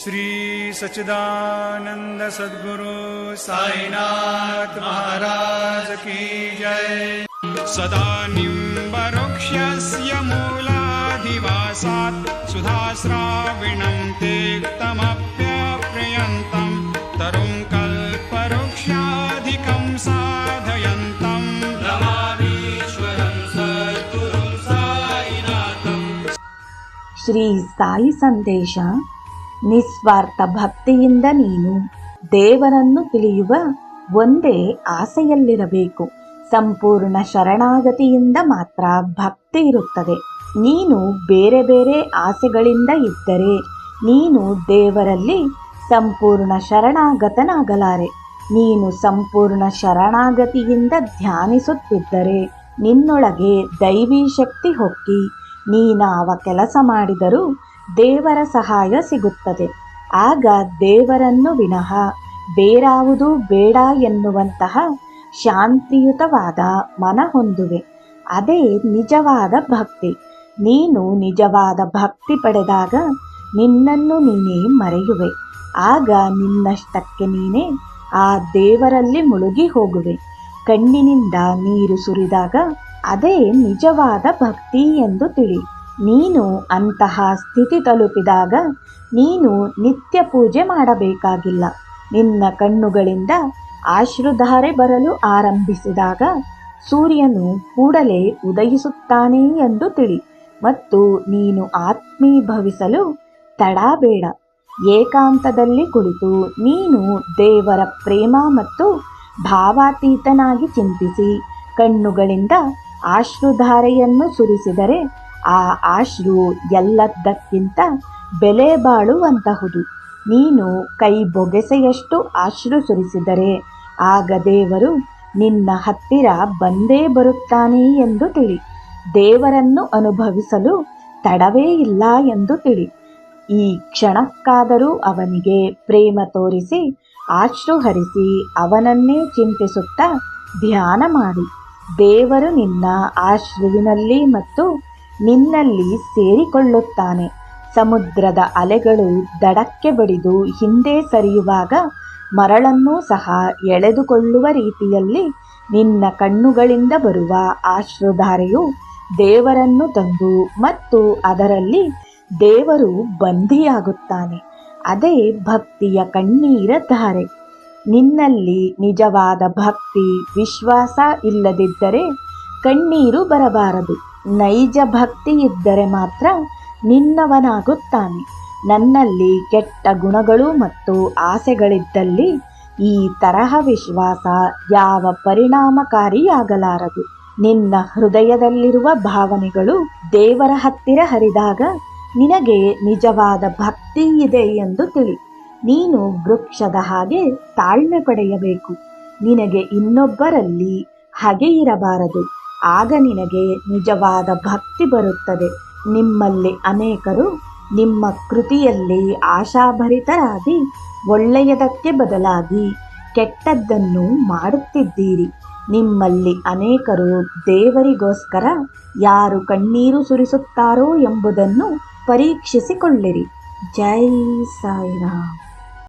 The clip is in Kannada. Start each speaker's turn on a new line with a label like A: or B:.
A: श्रीसच्चिदानन्दसद्गुरु महाराज की जय। सदा निम्बरुक्षस्य मूलाधिवासात् सुधाविणम् ते तमप्यप्रयन्तम् तरुम् कल्पवृक्षाधिकम्
B: साधयन्तम् साई सन्देश ನಿಸ್ವಾರ್ಥ ಭಕ್ತಿಯಿಂದ ನೀನು ದೇವರನ್ನು ತಿಳಿಯುವ ಒಂದೇ ಆಸೆಯಲ್ಲಿರಬೇಕು. ಸಂಪೂರ್ಣ ಶರಣಾಗತಿಯಿಂದ ಮಾತ್ರ ಭಕ್ತಿ ಇರುತ್ತದೆ. ನೀನು ಬೇರೆ ಬೇರೆ ಆಸೆಗಳಿಂದ ಇದ್ದರೆ ನೀನು ದೇವರಲ್ಲಿ ಸಂಪೂರ್ಣ ಶರಣಾಗತನಾಗಲಾರೆ. ನೀನು ಸಂಪೂರ್ಣ ಶರಣಾಗತಿಯಿಂದ ಧ್ಯಾನಿಸುತ್ತಿದ್ದರೆ ನಿನ್ನೊಳಗೆ ದೈವಿ ಶಕ್ತಿ ಹೊಕ್ಕಿ ನೀನಾವ ಕೆಲಸ ಮಾಡಿದರೂ ದೇವರ ಸಹಾಯ ಸಿಗುತ್ತದೆ. ಆಗ ದೇವರನ್ನು ವಿನಃ ಬೇರಾವುದೂ ಬೇಡ ಎನ್ನುವಂತಹ ಶಾಂತಿಯುತವಾದ ಮನ ಹೊಂದುವೆ. ಅದೇ ನಿಜವಾದ ಭಕ್ತಿ. ನೀನು ನಿಜವಾದ ಭಕ್ತಿ ಪಡೆದಾಗ ನಿನ್ನನ್ನು ನೀನೇ ಮರೆಯುವೆ. ಆಗ ನಿನ್ನಷ್ಟಕ್ಕೆ ನೀನೇ ಆ ದೇವರಲ್ಲಿ ಮುಳುಗಿ ಹೋಗುವೆ. ಕಣ್ಣಿನಿಂದ ನೀರು ಸುರಿದಾಗ ಅದೇ ನಿಜವಾದ ಭಕ್ತಿ ಎಂದು ತಿಳಿ. ನೀನು ಅಂತಹ ಸ್ಥಿತಿ ತಲುಪಿದಾಗ ನೀನು ನಿತ್ಯ ಪೂಜೆ ಮಾಡಬೇಕಾಗಿಲ್ಲ. ನಿನ್ನ ಕಣ್ಣುಗಳಿಂದ ಆಶ್ರುಧಾರೆ ಬರಲು ಆರಂಭಿಸಿದಾಗ ಸೂರ್ಯನು ಕೂಡಲೇ ಉದಯಿಸುತ್ತಾನೆ ಎಂದು ತಿಳಿ ಮತ್ತು ನೀನು ಆತ್ಮೀಭವಿಸಲು ತಡ ಬೇಡ ಏಕಾಂತದಲ್ಲಿ ಕುಳಿತು ನೀನು ದೇವರ ಪ್ರೇಮ ಮತ್ತು ಭಾವಾತೀತನಾಗಿ ಚಿಂತಿಸಿ, ಕಣ್ಣುಗಳಿಂದ ಆಶ್ರುಧಾರೆಯನ್ನು ಸುರಿಸಿದರೆ ಆ ಆಶ್ರು ಎಲ್ಲದಕ್ಕಿಂತ ಬೆಲೆ ಬಾಳುವಂತಹುದು. ನೀನು ಕೈ ಬೊಗೆಸೆಯಷ್ಟು ಆಶ್ರು ಸುರಿಸಿದರೆ ಆಗ ದೇವರು ನಿನ್ನ ಹತ್ತಿರ ಬಂದೇ ಬರುತ್ತಾನೆ ಎಂದು ತಿಳಿ. ದೇವರನ್ನು ಅನುಭವಿಸಲು ತಡವೇ ಇಲ್ಲ ಎಂದು ತಿಳಿ. ಈ ಕ್ಷಣಕ್ಕಾದರೂ ಅವನಿಗೆ ಪ್ರೇಮ ತೋರಿಸಿ ಆಶ್ರು ಹರಿಸಿ ಅವನನ್ನೇ ಚಿಂತಿಸುತ್ತಾ ಧ್ಯಾನ ಮಾಡಿ. ದೇವರು ನಿನ್ನ ಆಶ್ರುವಿನಲ್ಲಿ ಮತ್ತು ನಿನ್ನಲ್ಲಿ ಸೇರಿಕೊಳ್ಳುತ್ತಾನೆ. ಸಮುದ್ರದ ಅಲೆಗಳು ದಡಕ್ಕೆ ಬಡಿದು ಹಿಂದೆ ಸರಿಯುವಾಗ ಮರಳನ್ನೂ ಸಹ ಎಳೆದುಕೊಳ್ಳುವ ರೀತಿಯಲ್ಲಿ ನಿನ್ನ ಕಣ್ಣುಗಳಿಂದ ಬರುವ ಆಶ್ರುಧಾರೆಯು ದೇವರನ್ನು ತಂದು ಮತ್ತು ಅದರಲ್ಲಿ ದೇವರು ಬಂಧಿಯಾಗುತ್ತಾನೆ. ಅದೇ ಭಕ್ತಿಯ ಕಣ್ಣೀರ ಧಾರೆ. ನಿನ್ನಲ್ಲಿ ನಿಜವಾದ ಭಕ್ತಿ, ವಿಶ್ವಾಸ ಇಲ್ಲದಿದ್ದರೆ ಕಣ್ಣೀರು ಬರಬಾರದು. ನೈಜ ಭಕ್ತಿ ಇದ್ದರೆ ಮಾತ್ರ ನಿನ್ನವನಾಗುತ್ತಾನೆ. ನನ್ನಲ್ಲಿ ಕೆಟ್ಟ ಗುಣಗಳು ಮತ್ತು ಆಸೆಗಳಿದ್ದಲ್ಲಿ ಈ ತರಹ ವಿಶ್ವಾಸ ಯಾವ ಪರಿಣಾಮಕಾರಿಯಾಗಲಾರದು. ನಿನ್ನ ಹೃದಯದಲ್ಲಿರುವ ಭಾವನೆಗಳು ದೇವರ ಹತ್ತಿರ ಹರಿದಾಗ ನಿನಗೆ ನಿಜವಾದ ಭಕ್ತಿ ಇದೆ ಎಂದು ತಿಳಿ. ನೀನು ವೃಕ್ಷದ ಹಾಗೆ ತಾಳ್ಮೆ ಪಡೆಯಬೇಕು. ನಿನಗೆ ಇನ್ನೊಬ್ಬರಲ್ಲಿ ಹಾಗೆ ಇರಬಾರದು. ಆಗ ನಿನಗೆ ನಿಜವಾದ ಭಕ್ತಿ ಬರುತ್ತದೆ. ನಿಮ್ಮಲ್ಲಿ ಅನೇಕರು ನಿಮ್ಮ ಕೃತಿಯಲ್ಲಿ ಆಶಾಭರಿತರಾಗಿ ಒಳ್ಳೆಯದಕ್ಕೆ ಬದಲಾಗಿ ಕೆಟ್ಟದ್ದನ್ನು ಮಾಡುತ್ತಿದ್ದೀರಿ. ನಿಮ್ಮಲ್ಲಿ ಅನೇಕರು ದೇವರಿಗೋಸ್ಕರ ಯಾರು ಕಣ್ಣೀರು ಸುರಿಸುತ್ತಾರೋ ಎಂಬುದನ್ನು ಪರೀಕ್ಷಿಸಿಕೊಳ್ಳಿರಿ. ಜೈ ಸಾಯಿರಾಮ್.